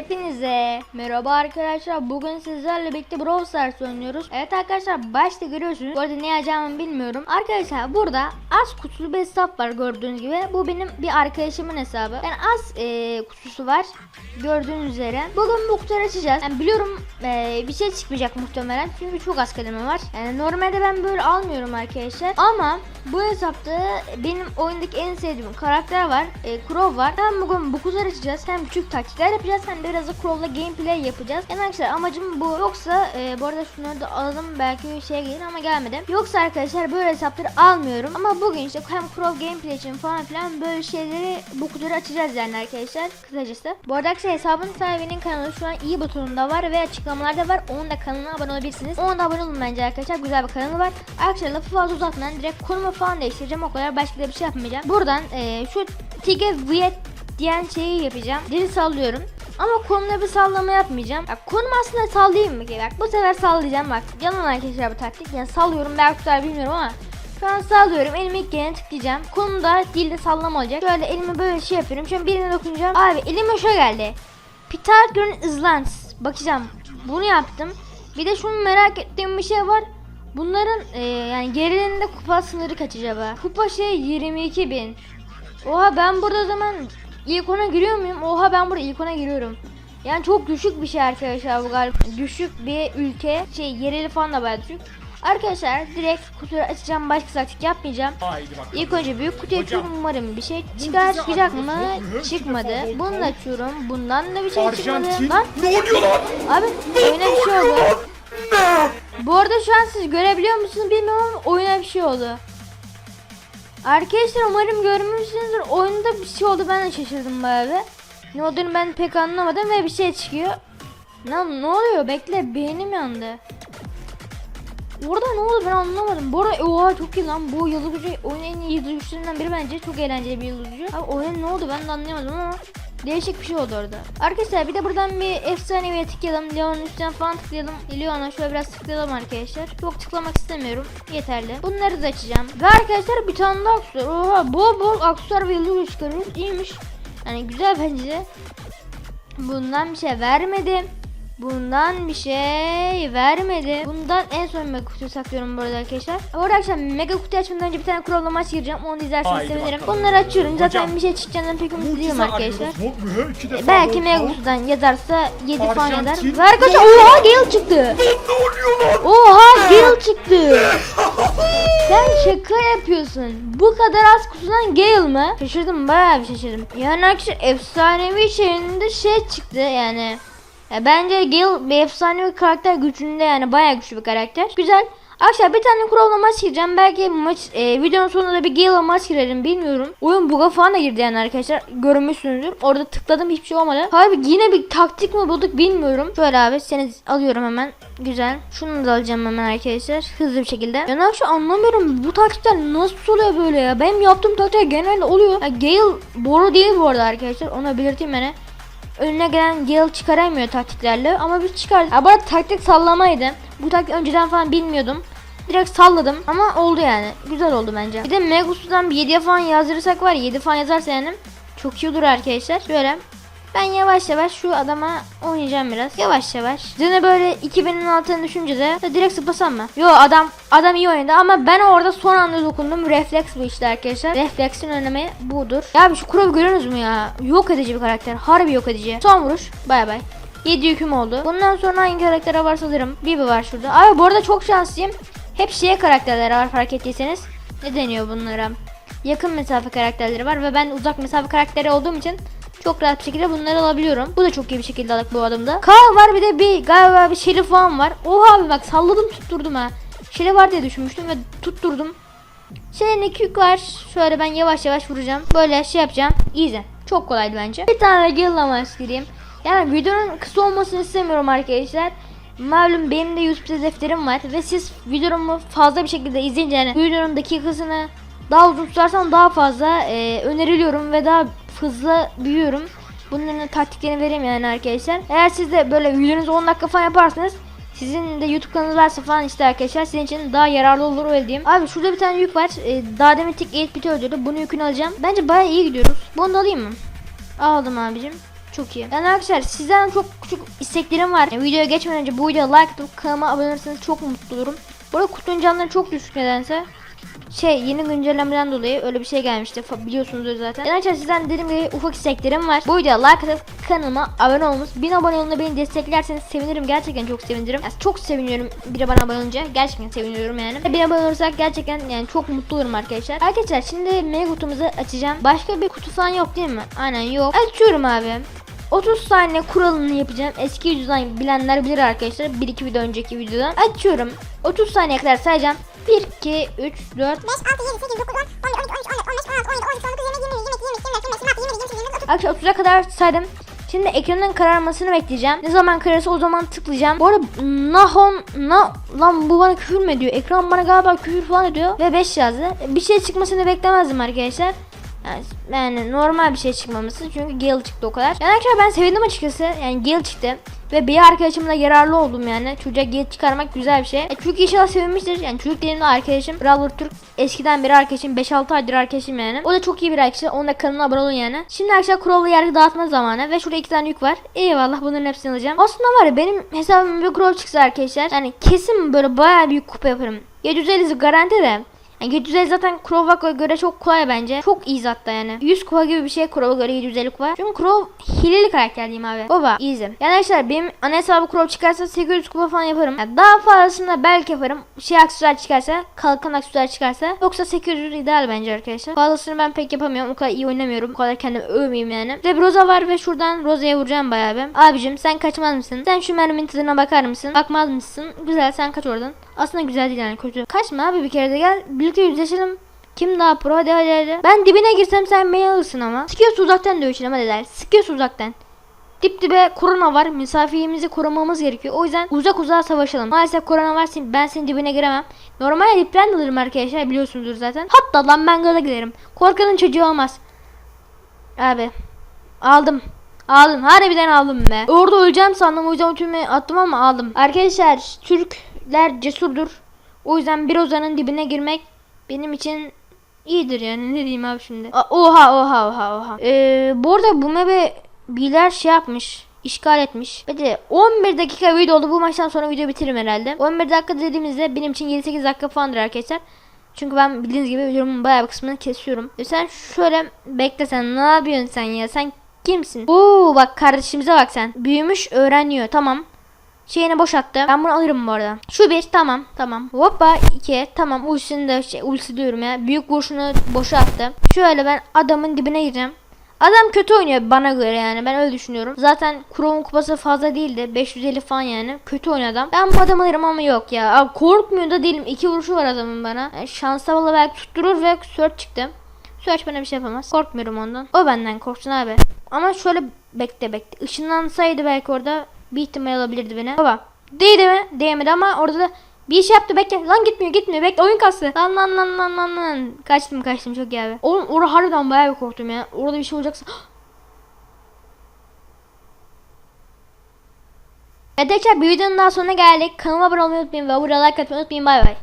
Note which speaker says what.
Speaker 1: Hepinize merhaba arkadaşlar. Bugün sizlerle birlikte Brawl Stars oynuyoruz. Evet arkadaşlar başta görüyorsunuz. Bu arada ne yapacağımı bilmiyorum. Arkadaşlar burada az kutulu bir hesap var gördüğünüz gibi. Bu benim bir arkadaşımın hesabı. Yani az e, kutusu var. Gördüğünüz üzere. Bugün bu kutuları açacağız. Yani biliyorum e, bir şey çıkmayacak muhtemelen. Çünkü çok az kademe var. Yani normalde ben böyle almıyorum arkadaşlar. Ama bu hesapta benim oyundaki en sevdiğim karakter var. E, Crow var. Hem bugün bu kutu açacağız. Hem küçük taktikler yapacağız. Hem de biraz da Crow'la gameplay yapacağız. Yani arkadaşlar amacım bu. Yoksa e, bu arada şunları da alalım belki bir şeye gelir ama gelmedim. Yoksa arkadaşlar böyle hesapları almıyorum. Ama bugün işte hem Crow gameplay için falan filan böyle şeyleri bu kutuları açacağız yani arkadaşlar. Kısacası. Bu arada arkadaşlar hesabın sahibinin kanalı şu an iyi butonunda var ve açıklamalarda var. Onun da kanalına abone olabilirsiniz. Ona da abone olun bence arkadaşlar. Güzel bir kanalı var. Arkadaşlar lafı fazla uzatmadan direkt konumu falan değiştireceğim. O kadar başka da bir şey yapmayacağım. Buradan e, şu Tige Viet diyen şeyi yapacağım. Dili sallıyorum. Ama konumda bir sallama yapmayacağım. Bak konum aslında sallayayım mı? Bak bu sefer sallayacağım bak. Yalan arkadaşlar bu taktik. Yani sallıyorum belki tutar bilmiyorum ama şu an sallıyorum. Elimi ilk gelene tıklayacağım. Konumda dilde sallama olacak. Şöyle elimi böyle şey yapıyorum. Şimdi birine dokunacağım. Abi elime şöyle geldi. Peter Pythagorean Islands. Bakacağım. Bunu yaptım. Bir de şunu merak ettiğim bir şey var. Bunların e, yani gerilerinde kupa sınırı kaç acaba? Kupa şey 22 bin. Oha ben burada zaman İlk ona giriyor muyum? Oha ben burada ilk ona giriyorum. Yani çok düşük bir şey arkadaşlar bu galiba. Düşük bir ülke. Şey yereli falan da bayağı düşük. Arkadaşlar direkt kutuyu açacağım. Başka taktik yapmayacağım. İlk önce büyük kutuyu açıyorum. Umarım bir şey çıkar. Çıkacak mı? Çıkmadı. Bunu da açıyorum. Bundan da bir şey çıkmadı. Lan. Ne oluyor lan? Abi oyuna bir şey oldu. Bu arada şu an siz görebiliyor musunuz bilmiyorum ama oyuna bir şey oldu. Arkadaşlar umarım görmüşsünüzdür. Oyunda bir şey oldu ben de şaşırdım bayağı bir. Ne olduğunu ben pek anlamadım ve bir şey çıkıyor. Lan ne oluyor? Bekle beynim yandı. Orada ne oldu ben anlamadım. Bu arada oha çok iyi lan. Bu yıldız gücü oyunun en iyi yıldız biri bence. Çok eğlenceli bir yıldız gücü. Abi oyun ne oldu ben de anlayamadım ama Değişik bir şey oldu orada. Arkadaşlar bir de buradan bir efsaneviye tıklayalım. Leon'un üstüne falan tıklayalım. Leon'a şöyle biraz tıklayalım arkadaşlar. Çok tıklamak istemiyorum. Yeterli. Bunları da açacağım. Ve arkadaşlar bir tane daha aksesuar. Oha bol bol aksesuar ve yıldız çıkarıyoruz. İyiymiş. Yani güzel bence. Bundan bir şey vermedim. Bundan bir şey vermedi. Bundan en son mega kutuyu saklıyorum burada arkadaşlar. Bu arada arkadaşlar mega kutu açmadan önce bir tane kurallı maç gireceğim. Onu izlerseniz sevinirim. Bakalım. Bunları açıyorum. Hocam, Zaten bir şey çıkacağını pek umut değilim arkadaşlar. E, belki mega kutudan yazarsa 7 falan eder. Ve arkadaşlar oha Gale çıktı. Oha Gale çıktı. Sen şaka yapıyorsun. Bu kadar az kutudan Gale mı? Şaşırdım bayağı bir şaşırdım. Yani arkadaşlar efsanevi şeyinde şey çıktı yani bence Gale bir efsane bir karakter gücünde yani bayağı güçlü bir karakter. Güzel. Arkadaşlar bir tane kurallı maç gireceğim. Belki maç e, videonun sonunda da bir Gale'a maç girerim bilmiyorum. Oyun buga falan da girdi yani arkadaşlar. Görmüşsünüzdür. Orada tıkladım hiçbir şey olmadı. Abi yine bir taktik mi bulduk bilmiyorum. Şöyle abi seni alıyorum hemen. Güzel. Şunu da alacağım hemen arkadaşlar. Hızlı bir şekilde. Yani abi şu anlamıyorum. Bu taktikler nasıl oluyor böyle ya? Benim yaptığım taktikler genelde oluyor. Ya Gale boru değil bu arada arkadaşlar. Onu belirteyim ben önüne gelen Gale çıkaramıyor taktiklerle ama biz çıkardık. Ha, bu arada taktik sallamaydı. Bu taktik önceden falan bilmiyordum. Direkt salladım ama oldu yani. Güzel oldu bence. Bir de Megus'tan bir 7 falan yazdırırsak var 7 falan yazarsa yani çok iyi olur arkadaşlar. Şöyle ben yavaş yavaş şu adama oynayacağım biraz. Yavaş yavaş. Canı böyle 2000'in altına düşünce de direkt sıpasam mı? Yo adam adam iyi oynadı ama ben orada son anda dokundum. Refleks bu işte arkadaşlar. Refleksin önemi budur. Ya bir şu Kurov görüyorsunuz mu ya? Yok edici bir karakter. Harbi yok edici. Son vuruş. Bay bay. 7 yüküm oldu. Bundan sonra hangi karaktere varsa alırım. Bibi var şurada. Abi bu arada çok şanslıyım. Hep şeye karakterler var fark ettiyseniz. Ne deniyor bunlara? Yakın mesafe karakterleri var ve ben uzak mesafe karakteri olduğum için çok rahat bir şekilde bunları alabiliyorum. Bu da çok iyi bir şekilde alak bu adımda. K var bir de bir galiba bir şerif falan var. Oha abi bak salladım tutturdum ha. Şerif var diye düşünmüştüm ve tutturdum. Şeyin iki yük var. Şöyle ben yavaş yavaş vuracağım. Böyle şey yapacağım. İyice. Çok kolaydı bence. Bir tane Gilla maç gireyim. Yani videonun kısa olmasını istemiyorum arkadaşlar. Malum benim de YouTube defterim var ve siz videomu fazla bir şekilde izleyince yani videonun dakikasını daha uzun tutarsan daha fazla e, öneriliyorum ve daha hızla büyüyorum. Bunların taktiklerini vereyim yani arkadaşlar. Eğer siz de böyle videonuzu 10 dakika falan yaparsanız sizin de YouTube kanalınız varsa falan işte arkadaşlar sizin için daha yararlı olur öyle diyeyim. Abi şurada bir tane yük var. Ee, daha demin tek elit biti öldürdü. Bunu yükünü alacağım. Bence baya iyi gidiyoruz. Bunu da alayım mı? Aldım abicim. Çok iyi. Yani arkadaşlar sizden çok küçük isteklerim var. Yani videoya geçmeden önce bu videoya like atıp kanalıma abone olursanız çok mutlu olurum. Bu arada kutunun canları çok düşük nedense şey yeni güncellemeden dolayı öyle bir şey gelmişti. Biliyorsunuz zaten. En açıkçası sizden dediğim gibi ufak isteklerim var. Bu videoya like atıp kanalıma abone olmuş. bin abone olunca beni desteklerseniz sevinirim. Gerçekten çok sevinirim. Yani çok seviniyorum biri bana abone olunca. Gerçekten seviniyorum yani. Bir abone olursak gerçekten yani çok mutlu olurum arkadaşlar. Arkadaşlar şimdi mega kutumuzu açacağım. Başka bir kutu falan yok değil mi? Aynen yok. Açıyorum abi. 30 saniye kuralını yapacağım. Eski videodan bilenler bilir arkadaşlar. 1-2 video önceki videodan. Açıyorum. 30 saniye kadar sayacağım. 1, 2, 3, 4, 5, 6, 7, 8, 9, 10, 11, 12, 13, 14, 15, 16, 17, 18, 19, 20, 20, 21, 22, 23, 24, 25, 26, 27, 28, 29, 30. 30'a kadar saydım. Şimdi ekranın kararmasını bekleyeceğim. Ne zaman kararsa o zaman tıklayacağım. Bu arada Nahon na lan bu bana küfür mü ediyor? Ekran bana galiba küfür falan ediyor ve 5 yazdı. Bir şey çıkmasını beklemezdim arkadaşlar. Yani, yani normal bir şey çıkmaması çünkü Gale çıktı o kadar. Yani arkadaşlar ben sevindim açıkçası. Yani Gale çıktı. Ve bir arkadaşımla yararlı oldum yani. Çocuğa geç çıkarmak güzel bir şey. E, çünkü inşallah sevinmiştir. Yani çocuk dediğimde arkadaşım Robert Türk eskiden beri arkadaşım 5-6 aydır arkadaşım yani. O da çok iyi bir arkadaş. Onun da kanalına abone olun yani. Şimdi arkadaşlar kurallı yargı dağıtma zamanı. Ve şurada iki tane yük var. Eyvallah bunların hepsini alacağım. Aslında var ya benim hesabım bir kurallı çıksa arkadaşlar. Yani kesin böyle bayağı büyük kupa yaparım. 750'si garanti de yani 750 zaten Crow'a göre çok kolay bence. Çok iyi zaten yani. 100 kupa gibi bir şey Crow'a göre 750 kupa. Çünkü Crow hileli karakter diyeyim abi. Baba izim. Yani arkadaşlar benim ana hesabı Crow çıkarsa 800 kupa falan yaparım. Yani daha fazlasını da belki yaparım. Şey aksesuar çıkarsa, kalkan aksesuar çıkarsa. Yoksa 800 ideal bence arkadaşlar. Fazlasını ben pek yapamıyorum. O kadar iyi oynamıyorum. O kadar kendimi övmeyeyim yani. Ve roza var ve şuradan Rosa'ya vuracağım bayağı ben. Abicim sen kaçmaz mısın? Sen şu merminin tadına bakar mısın? Bakmaz mısın? Güzel sen kaç oradan. Aslında güzel değil yani kötü. Kaçma abi bir kere de gel. Bil birlikte yüzleşelim. Kim daha pro hadi hadi hadi. Ben dibine girsem sen beni alırsın ama. Sıkıyorsa uzaktan dövüşelim hadi der. Sıkıyorsa uzaktan. Dip dibe korona var. Misafirimizi korumamız gerekiyor. O yüzden uzak uzağa savaşalım. Maalesef korona var. Ben senin dibine giremem. Normalde dipten alırım arkadaşlar. Biliyorsunuzdur zaten. Hatta lan ben gala giderim. Korkanın çocuğu olmaz. Abi. Aldım. Aldım. Harbiden aldım be. Orada öleceğim sandım. O yüzden tümü attım ama aldım. Arkadaşlar Türkler cesurdur. O yüzden bir ozanın dibine girmek benim için iyidir yani ne diyeyim abi şimdi. Oha oha oha oha. Ee, bu arada bu mebe biler şey yapmış işgal etmiş. Ve de 11 dakika video oldu. Bu maçtan sonra video bitiririm herhalde. 11 dakika dediğimizde benim için 7-8 dakika falandır arkadaşlar. Çünkü ben bildiğiniz gibi videomun bayağı bir kısmını kesiyorum. E sen şöyle bekle sen ne yapıyorsun sen ya? Sen kimsin? Oo bak kardeşimize bak sen. Büyümüş öğreniyor tamam şeyini boşalttım. Ben bunu alırım bu arada. Şu bir tamam tamam. Hoppa iki tamam ultisini da şey, ultisi diyorum ya. Büyük vuruşunu boşalttım. Şöyle ben adamın dibine gireceğim. Adam kötü oynuyor bana göre yani ben öyle düşünüyorum. Zaten Chrome'un kupası fazla değildi. 550 falan yani. Kötü oynadı adam. Ben bu adamı alırım ama yok ya. Abi korkmuyor da değilim. iki vuruşu var adamın bana. Yani şansa valla belki tutturur ve sört çıktım. Search bana bir şey yapamaz. Korkmuyorum ondan. O benden korksun abi. Ama şöyle bekle bekle. Işınlansaydı belki orada bir ihtimal olabilirdi beni. Baba. Değdi mi? Değmedi ama orada da bir şey yaptı bekle. Lan gitmiyor gitmiyor bekle oyun kastı. Lan lan lan lan lan lan. Kaçtım kaçtım çok iyi abi. Oğlum orada harbiden bayağı bir korktum ya. Orada bir şey olacaksa. Arkadaşlar bir videonun daha sonuna geldik. Kanalıma abone olmayı unutmayın ve abone like atmayı unutmayın. Bay bay.